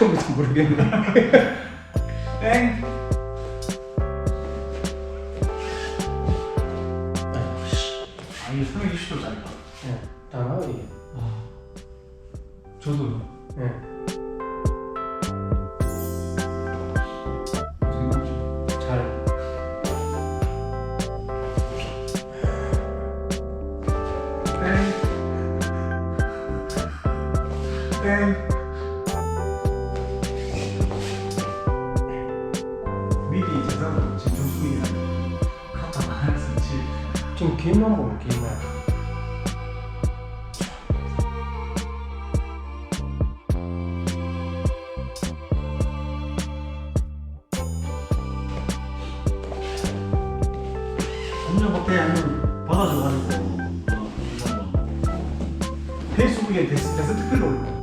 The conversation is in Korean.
처음부터 모르겠네. 땡. 아 이게 320도짜리가. 예, 다 나으리. 아. 저도요. 예. 잘. 땡. 땡. 지금 길만 보면 길만. 검정 커피 한번 받아줘가지고 페이스북에 데스, 글로 올려